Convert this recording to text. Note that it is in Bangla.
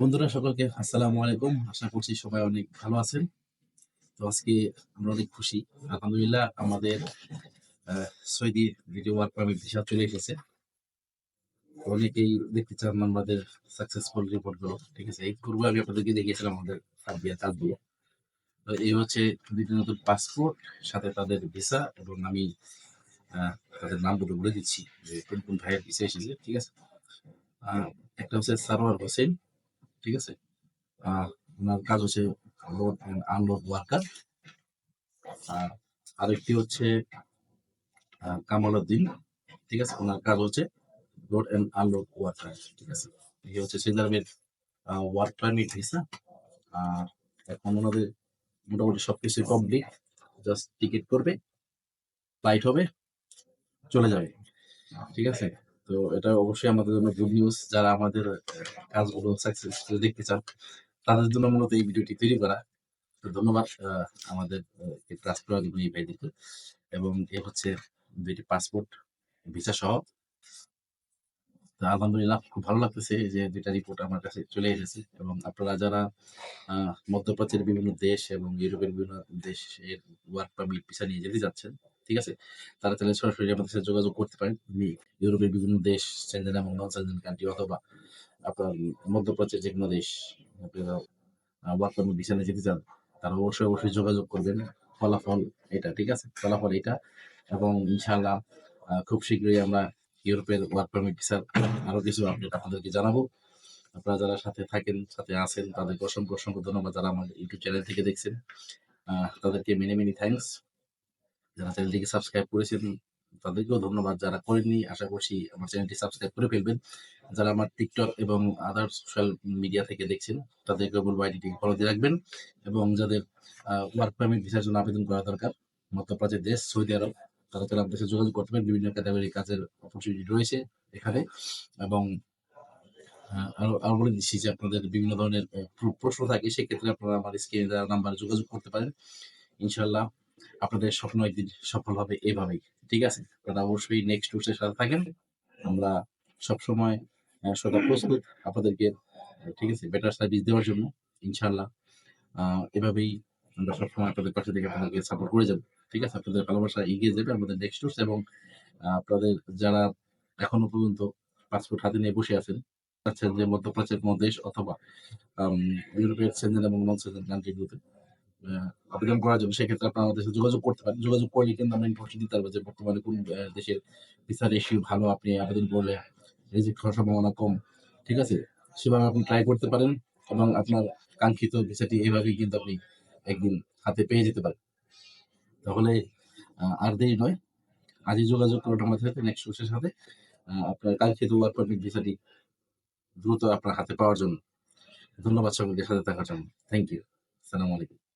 বন্ধুরা, সকলকে আসসালামু আলাইকুম। আশা করছি সবাই অনেক ভালো আছেন। তো আজকে আমরা অনেক খুশি। আলহামদুলিল্লাহ, আমাদের Saudi video work permit visa চলে এসেছে। অনেকেই দেখতে চান আমাদের সাকসেসফুল রিপোর্টগুলো ঠিক আছে, এই পূর্বে আমি আপনাদেরকে দেখিয়েছিলাম আমাদের সার্বিয়া কাজগুলো তো এই হচ্ছে দুইটা নতুন পাসপোর্ট সাথে তাদের ভিসা এবং আমি তাদের নামগুলো বলে দিচ্ছি যে কোন কোন ভাইয়ের ভিসা এসেছে, ঠিক আছে? একটা হচ্ছে সারোয়ার হোসেন ঠিক আছে? আর ওনার কাজ হচ্ছে লোড অ্যান্ড আনলোড ওয়ার্কার আর আরেকটি হচ্ছে কামাল উদ্দিন ঠিক আছে? ওনার কাজ হচ্ছে লোড অ্যান্ড আনলোড ওয়ার্কার ঠিক আছে? এই হচ্ছে সেন্দারমের ওয়ার্ক পারমিট ভিসা আর এখন ওনাদের মোটামুটি সবকিছু কমপ্লিট জাস্ট টিকিট করবে ফ্লাইট হবে, চলে যাবে। ঠিক আছে? তো এটা অবশ্যই আমাদের জন্য গুড নিউজ যারা আমাদের কাজগুলো সাকসেস দেখতে চান, তাদের জন্য মূলত এই ভিডিওটি তৈরি করা। তো ধন্যবাদ আমাদের ট্রাস্ট করার জন্য এই ভাইদেরকে এবং এ হচ্ছে দুইটি পাসপোর্ট ভিসা সহ। তো আলহামদুলিল্লাহ, খুব ভালো লাগতেছে যে দুইটা রিপোর্ট আমার কাছে চলে এসেছে। এবং আপনারা যারা মধ্যপ্রাচ্যের বিভিন্ন দেশ এবং ইউরোপের বিভিন্ন দেশের ওয়ার্ক পারমিট ভিসা নিয়ে যেতে যাচ্ছেন ঠিক আছে? তারা তাহলে সরাসরি আমাদের সাথে যোগাযোগ করতে পারেন। ইউরোপের বিভিন্ন দেশ সেন্টেন এবং নন কান্ট্রি অথবা আপনার মধ্যপ্রাচ্যের যে কোনো দেশ আপনারা ওয়ার্ক পারমিট ভিসা নিয়ে যেতে চান, তারা অবশ্যই অবশ্যই যোগাযোগ করবেন। ফলাফল এটা, ঠিক আছে? ফলাফল এটা এবং ইনশাআল্লাহ খুব শীঘ্রই আমরা ইউরোপের ওয়ার্ক পারমিট ভিসার আরও কিছু আপডেট আপনাদেরকে জানাব। আপনারা যারা সাথে থাকেন, সাথে আছেন, তাদেরকে অসংখ্য অসংখ্য ধন্যবাদ যারা আমার ইউটিউব চ্যানেল থেকে দেখছেন। তাদেরকে মেনি মেনি থ্যাঙ্কস যারা চ্যানেলটিকে সাবস্ক্রাইব করেছেন, তাদেরকেও ধন্যবাদ। যারা করেননি, আশা করছি আমার চ্যানেলটি সাবস্ক্রাইব করে ফেলবেন। যারা আমার টিকটক এবং আদার সোশ্যাল মিডিয়া থেকে দেখছেন, তাদেরকে বলব আইডিটি ফলো দিয়ে রাখবেন এবং যাদের ওয়ার্ক পারমিট ভিসার জন্য আবেদন করা দরকার, মধ্যপ্রাচ্যের দেশ, সৌদি আরব, তারা তারা সাথে যোগাযোগ করতে পারেন। বিভিন্ন ক্যাটাগরি কাজের অপরচুনিটি রয়েছে এখানে এবং আরও আরও বলে দিচ্ছি যে আপনাদের বিভিন্ন ধরনের প্রশ্ন থাকে, সেক্ষেত্রে আপনারা আমার স্ক্রিনে নাম্বারে যোগাযোগ করতে পারেন। ইনশাল্লাহ আপনাদের স্বপ্ন একদিন সফল হবে এভাবেই, ঠিক আছে? আপনারা অবশ্যই নেক্সট টুসের সাথে থাকেন। আমরা সবসময় সদা প্রস্তুত আপনাদেরকে ঠিক আছে বেটার সার্ভিস দেওয়ার জন্য ইনশাল্লাহ এভাবেই আমরা সবসময় আপনাদের পাশে থেকে আপনাদেরকে সাপোর্ট করে যাব, ঠিক আছে? আপনাদের ভালোবাসা এগিয়ে যাবে আমাদের নেক্সট টুস এবং আপনাদের যারা এখনও পর্যন্ত পাসপোর্ট হাতে নিয়ে বসে আছেন চাচ্ছেন যে মধ্যপ্রাচ্যের দেশ অথবা ইউরোপের সেন্টেন এবং নন সেন্টেন কান্ট্রিগুলোতে আবেদন করা জন্য, সেক্ষেত্রে আপনারা আমাদের সাথে যোগাযোগ করতে পারেন। যোগাযোগ করলে কিন্তু আমরা ইনফরমেশন দিতে পারব যে, বর্তমানে কোন দেশের ভিসা রেশিও ভালো, আপনি আবেদন করলে রিজেক্ট হওয়ার সম্ভাবনা কম। ঠিক আছে? সেভাবে আপনি ট্রাই করতে পারেন এবং আপনার কাঙ্ক্ষিত ভিসাটি এভাবেই কিন্তু আপনি একদিন হাতে পেয়ে যেতে পারেন। তাহলে আর দেরি নয়। আজই যোগাযোগ করুন আমাদের সাথে নেক্সট কোর্সের সাথে আপনার কাঙ্ক্ষিত ওয়ার্ক পারমিট ভিসাটি দ্রুত আপনার হাতে পাওয়ার জন্য। ধন্যবাদ সকলকে সাথে থাকার জন্য। থ্যাংক ইউ সালাম আলাইকুম